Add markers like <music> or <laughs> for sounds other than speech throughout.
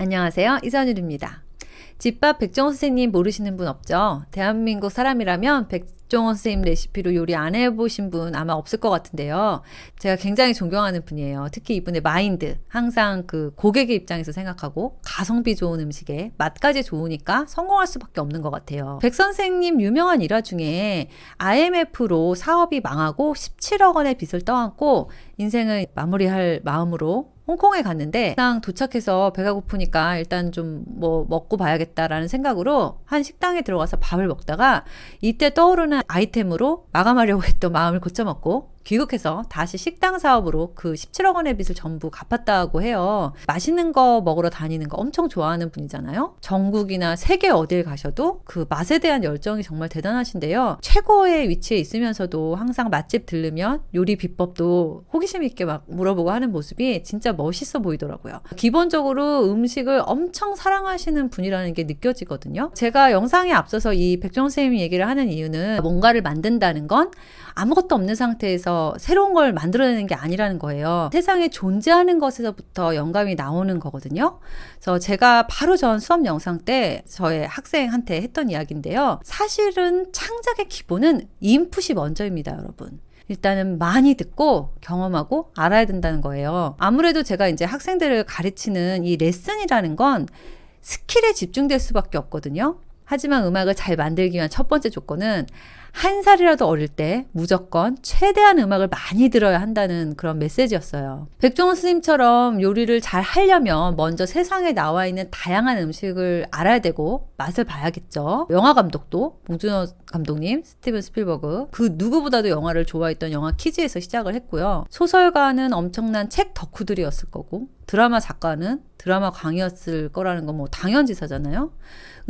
안녕하세요. 이선율입니다. 집밥 백종원 선생님 모르시는 분 없죠? 대한민국 사람이라면 백종원 선생님 레시피로 요리 안 해보신 분 아마 없을 것 같은데요. 제가 굉장히 존경하는 분이에요. 특히 이분의 마인드. 항상 그 고객의 입장에서 생각하고 가성비 좋은 음식에 맛까지 좋으니까 성공할 수밖에 없는 것 같아요. 백 선생님 유명한 일화 중에 IMF로 사업이 망하고 17억 원의 빚을 떠안고 인생을 마무리할 마음으로 홍콩에 갔는데 딱 도착해서 배가 고프니까 일단 좀 뭐 먹고 봐야겠다라는 생각으로 한 식당에 들어가서 밥을 먹다가 이때 떠오르는 아이템으로 마감하려고 했던 마음을 고쳐먹고 귀국해서 다시 식당 사업으로 그 17억 원의 빚을 전부 갚았다고 해요. 맛있는 거 먹으러 다니는 거 엄청 좋아하는 분이잖아요. 전국이나 세계 어딜 가셔도 그 맛에 대한 열정이 정말 대단하신데요. 최고의 위치에 있으면서도 항상 맛집 들르면 요리 비법도 호기심 있게 막 물어보고 하는 모습이 진짜 멋있어 보이더라고요. 기본적으로 음식을 엄청 사랑하시는 분이라는 게 느껴지거든요. 제가 영상에 앞서서 이 백종 선생님이 얘기를 하는 이유는 뭔가를 만든다는 건 아무것도 없는 상태에서 새로운 걸 만들어내는 게 아니라는 거예요. 세상에 존재하는 것에서부터 영감이 나오는 거거든요. 그래서 제가 바로 전 수업 영상 때 저의 학생한테 했던 이야기인데요. 사실은 창작의 기본은 인풋이 먼저입니다, 여러분. 일단은 많이 듣고 경험하고 알아야 된다는 거예요. 아무래도 제가 이제 학생들을 가르치는 이 레슨이라는 건 스킬에 집중될 수밖에 없거든요. 하지만 음악을 잘 만들기 위한 첫 번째 조건은 한 살이라도 어릴 때 무조건 최대한 음악을 많이 들어야 한다는 그런 메시지였어요. 백종원 스님처럼 요리를 잘 하려면 먼저 세상에 나와 있는 다양한 음식을 알아야 되고 맛을 봐야겠죠. 영화 감독도 봉준호 감독님, 스티븐 스필버그 그 누구보다도 영화를 좋아했던 영화 키즈에서 시작을 했고요. 소설가는 엄청난 책 덕후들이었을 거고 드라마 작가는 드라마 광이었을 거라는 건 뭐 당연지사잖아요.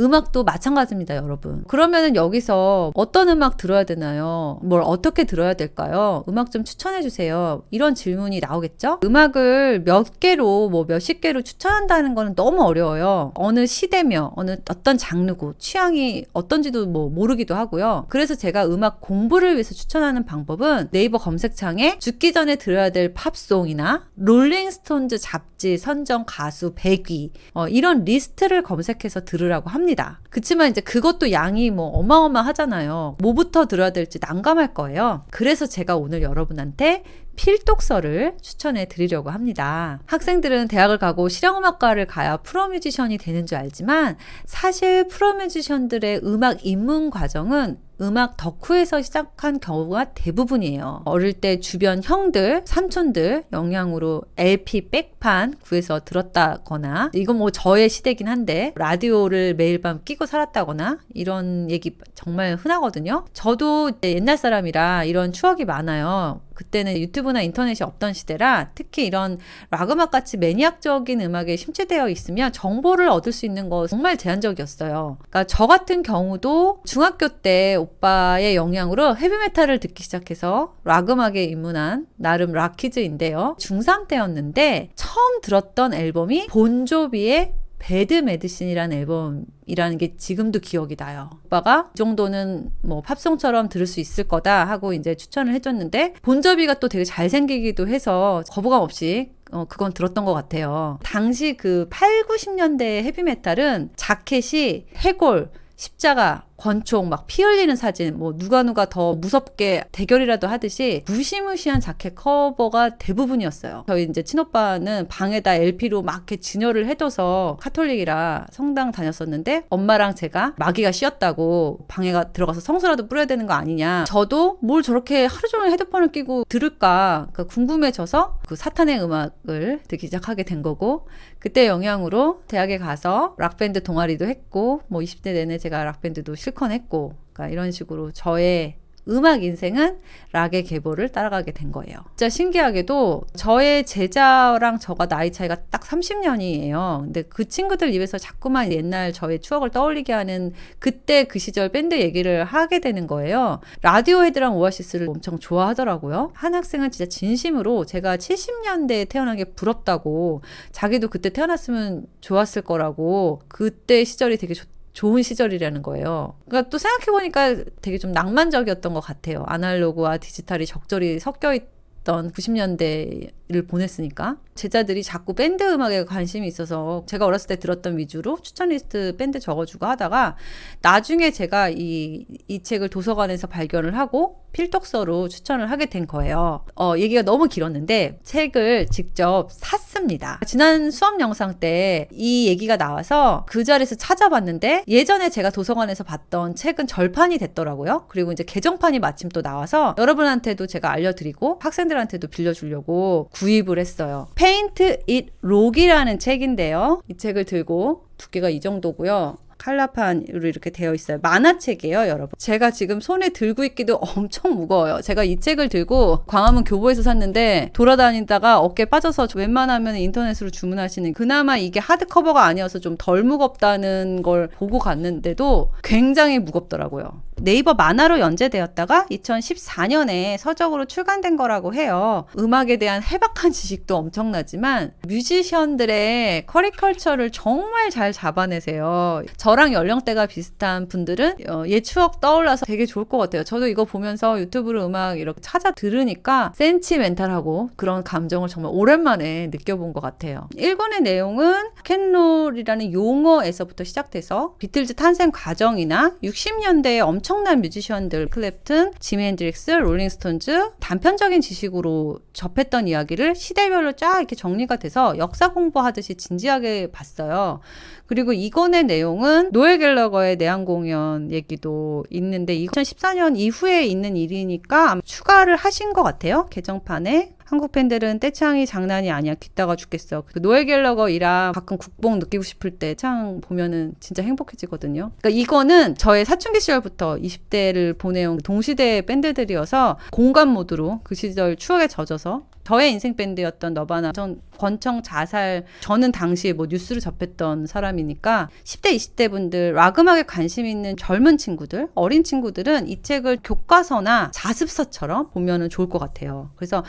음악도 마찬가지입니다, 여러분. 그러면은 여기서 어떤 음악 들어야 되나요? 뭘 어떻게 들어야 될까요? 음악 좀 추천해 주세요. 이런 질문이 나오겠죠? 음악을 몇 개로 뭐 몇십 개로 추천한다는 거는 너무 어려워요. 어느 시대며 어느 어떤 장르고 취향이 어떤지도 뭐 모르기도 하고요. 그래서 제가 음악 공부를 위해서 추천하는 방법은 네이버 검색창에 죽기 전에 들어야 될 팝송이나 롤링스톤즈 잡지 선정 가수 100위 어, 이런 리스트를 검색해서 들으라고 합니다. 그치만 이제 그것도 양이 뭐 어마어마하잖아요. 뭐부터 들어야 될지 난감할 거예요. 그래서 제가 오늘 여러분한테 필독서를 추천해 드리려고 합니다. 학생들은 대학을 가고 실용음악과를 가야 프로뮤지션이 되는 줄 알지만 사실 프로뮤지션들의 음악 입문 과정은 음악 덕후에서 시작한 경우가 대부분이에요. 어릴 때 주변 형들, 삼촌들 영향으로 LP 백판 구해서 들었다거나 이건 뭐 저의 시대긴 한데 라디오를 매일 밤 끼고 살았다거나 이런 얘기 정말 흔하거든요. 저도 옛날 사람이라 이런 추억이 많아요. 그때는 유튜브나 인터넷이 없던 시대라 특히 이런 락 음악 같이 매니악적인 음악에 심취되어 있으면 정보를 얻을 수 있는 거 정말 제한적이었어요. 그러니까 저 같은 경우도 중학교 때 오빠의 영향으로 헤비메탈을 듣기 시작해서 락 음악에 입문한 나름 락키즈인데요. 중3 때였는데 처음 들었던 앨범이 본조비의 배드 메디신이라는 앨범이라는 게 지금도 기억이 나요. 오빠가 이 정도는 뭐 팝송처럼 들을 수 있을 거다 하고 이제 추천을 해줬는데 본저비가 또 되게 잘생기기도 해서 거부감 없이 어, 그건 들었던 것 같아요. 당시 그 8, 90년대 헤비메탈은 자켓이 해골, 십자가, 권총, 막 피 흘리는 사진, 뭐 누가 누가 더 무섭게 대결이라도 하듯이 무시무시한 자켓 커버가 대부분이었어요. 저희 이제 친오빠는 방에다 LP로 막 이렇게 진열을 해둬서 카톨릭이라 성당 다녔었는데 엄마랑 제가 마귀가 씌었다고 방에 가 들어가서 성수라도 뿌려야 되는 거 아니냐. 저도 뭘 저렇게 하루 종일 헤드폰을 끼고 들을까 그러니까 궁금해져서 그 사탄의 음악을 듣기 시작하게 된 거고 그때 영향으로 대학에 가서 락밴드 동아리도 했고 뭐 20대 내내 제가 락밴드도 실컷 했고 그러니까 이런 식으로 저의 음악 인생은 락의 계보를 따라가게 된 거예요. 진짜 신기하게도 저의 제자랑 저가 나이 차이가 딱 30년이에요. 근데 그 친구들 입에서 자꾸만 옛날 저의 추억을 떠올리게 하는 그때 그 시절 밴드 얘기를 하게 되는 거예요. 라디오 헤드랑 오아시스를 엄청 좋아하더라고요. 한 학생은 진짜 진심으로 제가 70년대에 태어난 게 부럽다고 자기도 그때 태어났으면 좋았을 거라고 그때 시절이 되게 좋 좋은 시절이라는 거예요. 그러니까 또 생각해보니까 되게 좀 낭만적이었던 것 같아요. 아날로그와 디지털이 적절히 섞여 있던 90년대를 보냈으니까. 제자들이 자꾸 밴드 음악에 관심이 있어서 제가 어렸을 때 들었던 위주로 추천 리스트 밴드 적어주고 하다가 나중에 제가 이, 이 책을 도서관에서 발견을 하고 필독서로 추천을 하게 된 거예요. 어, 얘기가 너무 길었는데 책을 직접 샀습니다. 지난 수업 영상 때 이 얘기가 나와서 그 자리에서 찾아봤는데 예전에 제가 도서관에서 봤던 책은 절판이 됐더라고요. 그리고 이제 개정판이 마침 또 나와서 여러분한테도 제가 알려드리고 학생들한테도 빌려주려고 구입을 했어요. Paint It Rock이라는 책인데요. 이 책을 들고 두께가 이 정도고요. 칼라판으로 이렇게 되어 있어요. 만화책이에요, 여러분. 제가 지금 손에 들고 있기도 <laughs> 엄청 무거워요. 제가 이 책을 들고 광화문 교보에서 샀는데 돌아다니다가 어깨 빠져서 웬만하면 인터넷으로 주문하시는 그나마 이게 하드커버가 아니어서 좀 덜 무겁다는 걸 보고 갔는데도 굉장히 무겁더라고요. 네이버 만화로 연재되었다가 2014년에 서적으로 출간된 거라고 해요. 음악에 대한 해박한 지식도 엄청나지만 뮤지션들의 커리컬처를 정말 잘 잡아내세요. 저랑 연령대가 비슷한 분들은 어, 옛 추억 떠올라서 되게 좋을 것 같아요. 저도 이거 보면서 유튜브로 음악 이렇게 찾아 들으니까 센치멘탈하고 그런 감정을 정말 오랜만에 느껴본 것 같아요. 1권의 내용은 캔롤이라는 용어에서부터 시작돼서 비틀즈 탄생 과정이나 60년대의 엄청난 뮤지션들 클랩튼, 지미 핸드릭스, 롤링스톤즈 단편적인 지식으로 접했던 이야기를 시대별로 쫙 이렇게 정리가 돼서 역사 공부하듯이 진지하게 봤어요. 그리고 이건의 내용은 노엘 갤러거의 내한 공연 얘기도 있는데 2014년 이후에 있는 일이니까 추가를 하신 것 같아요. 개정판에. 한국 팬들은 떼창이 장난이 아니야. 귀따가 죽겠어. 그 노엘 갤러거이랑 가끔 국뽕 느끼고 싶을 때 창 보면은 진짜 행복해지거든요. 그러니까 이거는 저의 사춘기 시절부터 20대를 보내온 동시대 밴드들이어서 공감 모드로 그 시절 추억에 젖어서 저의 인생 밴드였던 너바나 전 권청 자살 저는 당시에 뭐 뉴스를 접했던 사람이니까 10대 20대 분들 락 음악에 관심 있는 젊은 친구들 어린 친구들은 이 책을 교과서나 자습서처럼 보면은 좋을 것 같아요. 그래서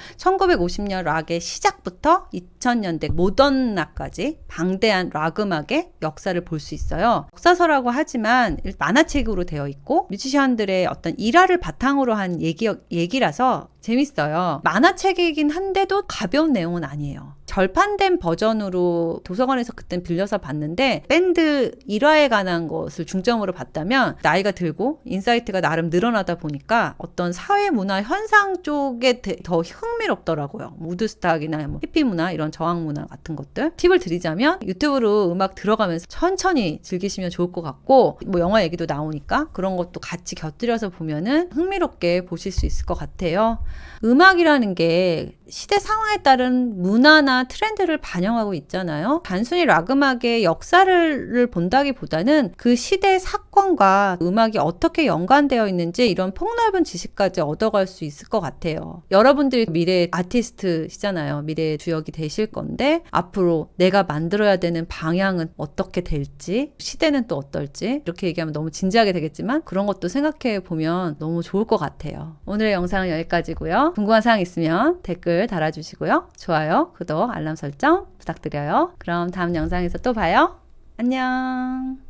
1950년 락의 시작부터 2000년대 모던 락까지 방대한 락 음악의 역사를 볼 수 있어요. 역사서라고 하지만 만화책으로 되어 있고 뮤지션들의 어떤 일화를 바탕으로 한 얘기 얘기라서 재밌어요. 만화책이긴 한데도 가벼운 내용은 아니에요. 절판된 버전으로 도서관에서 그땐 빌려서 봤는데 밴드 일화에 관한 것을 중점으로 봤다면 나이가 들고 인사이트가 나름 늘어나다 보니까 어떤 사회 문화 현상 쪽에 대- 더 흥미롭더라고요. 무드스탁이나 뭐 히피 문화 이런 저항 문화 같은 것들 팁을 드리자면 유튜브로 음악 들어가면서 천천히 즐기시면 좋을 것 같고 뭐 영화 얘기도 나오니까 그런 것도 같이 곁들여서 보면은 흥미롭게 보실 수 있을 것 같아요. 음악이라는 게 시대 상황에 따른 문화나 트렌드를 반영하고 있잖아요. 단순히 락 음악의 역사를 본다기보다는 그 시대 사건과 음악이 어떻게 연관되어 있는지 이런 폭넓은 지식까지 얻어갈 수 있을 것 같아요. 여러분들이 미래 아티스트시잖아요. 미래의 주역이 되실 건데 앞으로 내가 만들어야 되는 방향은 어떻게 될지 시대는 또 어떨지 이렇게 얘기하면 너무 진지하게 되겠지만 그런 것도 생각해 보면 너무 좋을 것 같아요. 오늘의 영상은 여기까지고요. 궁금한 사항 있으면 댓글 달아주시고요. 좋아요, 구독, 알람 설정 부탁드려요. 그럼 다음 영상에서 또 봐요. 안녕.